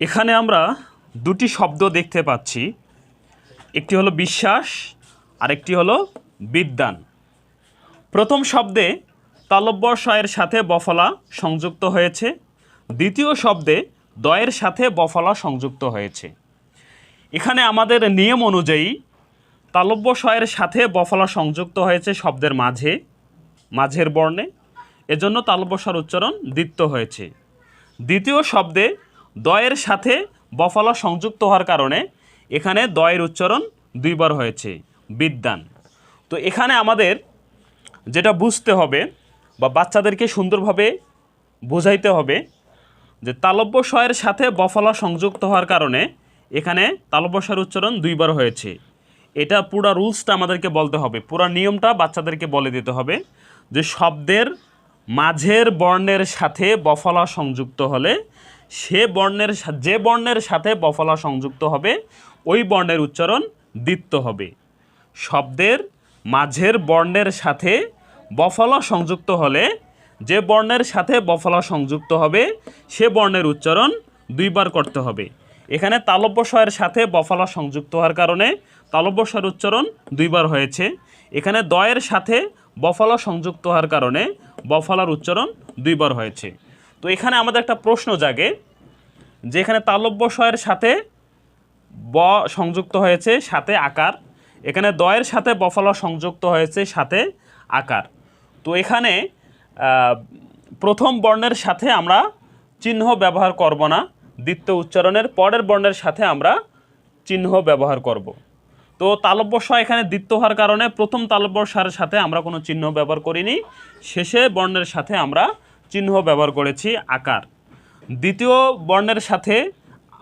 এখানে আমরা দুটি শব্দ দেখতে পাচ্ছি। একটি হলো বিশ্বাস আর একটি হলো বিদ্যান। প্রথম শব্দে তালব্য শয়ের সাথে বফলা সংযুক্ত হয়েছে। দ্বিতীয় শব্দে দয়ের সাথে বফলা সংযুক্ত হয়েছে। এখানে আমাদের নিয়ম অনুযায়ী তালব্য শয়ের সাথে বফলা সংযুক্ত হয়েছে শব্দের মাঝে, মাঝের বর্ণে। এজন্য তালব্য স্বর উচ্চারণ দ্বিত্ব হয়েছে। দ্বিতীয় শব্দে দয়ের সাথে বফলা সংযুক্ত হওয়ার কারণে এখানে দয়ের উচ্চারণ দুইবার হয়েছে, বিদ্যান। তো এখানে আমাদের যেটা বুঝতে হবে বা বাচ্চাদেরকে সুন্দরভাবে বোঝাইতে হবে যে তালব্য স্বয়ের সাথে বফলা সংযুক্ত হওয়ার কারণে এখানে তালব্য স্বর উচ্চারণ দুইবার হয়েছে। এটা পুরা রুলসটা আমাদেরকে বলতে হবে, পুরা নিয়মটা বাচ্চাদেরকে বলে দিতে হবে যে শব্দের মাঝের বর্ণের সাথে বফলা সংযুক্ত হলে সে বর্ণের যে বর্ণের সাথে বফলা সংযুক্ত হবে, ওই বর্ণের উচ্চারণ দ্বিত্ব হবে। শব্দের মাঝের বর্ণের সাথে বফলা সংযুক্ত হলে, যে বর্ণের সাথে বফলা সংযুক্ত হবে, সে বর্ণের উচ্চারণ দুইবার করতে হবে। এখানে তালব্য স্বয়ের সাথে বফলা সংযুক্ত হওয়ার কারণে তালব্য স্বয়ের উচ্চারণ দুইবার হয়েছে। এখানে দয়ের সাথে বফলা সংযুক্ত হওয়ার কারণে বফলার উচ্চারণ দুইবার হয়েছে। তো এখানে আমাদের একটা প্রশ্ন জাগে যে এখানে তালব্য স্বয়ের সাথে ব সংযুক্ত হয়েছে, সাথে আকার। এখানে দয়ের সাথে বফলা সংযুক্ত হয়েছে, সাথে আকার। তো এখানে প্রথম বর্ণের সাথে আমরা চিহ্ন ব্যবহার করব না, দ্বিতীয় উচ্চারণের পরের বর্ণের সাথে আমরা চিহ্ন ব্যবহার করব। তো তালব্য স এখানে দ্বিত্ব হওয়ার কারণে প্রথম তালব্য স্বরের সাথে আমরা কোনো চিহ্ন ব্যবহার করিনি, শেষে বর্ণের সাথে আমরা চিহ্ন ব্যবহার করেছি আকার। দ্বিতীয় বর্ণের সাথে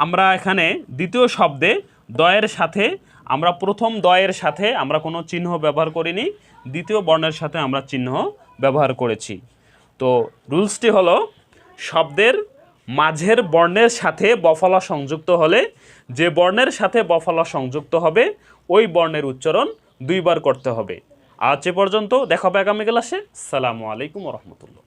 আমরা এখানে দ্বিতীয় শব্দে দয়ের সাথে, আমরা প্রথম দয়ের সাথে আমরা কোনো চিহ্ন ব্যবহার করিনি, দ্বিতীয় বর্ণের সাথে আমরা চিহ্ন ব্যবহার করেছি। তো রুলসটি হলো, শব্দের মাঝের বর্ণের সাথে বফলা সংযুক্ত হলে যে বর্ণের সাথে বফলা সংযুক্ত হবে, ওই বর্ণের উচ্চারণ দুইবার করতে হবে। আজ এ পর্যন্ত, দেখা হবে আগামী ক্লাসে। সালামু আলাইকুম রহমতুল্লাহ।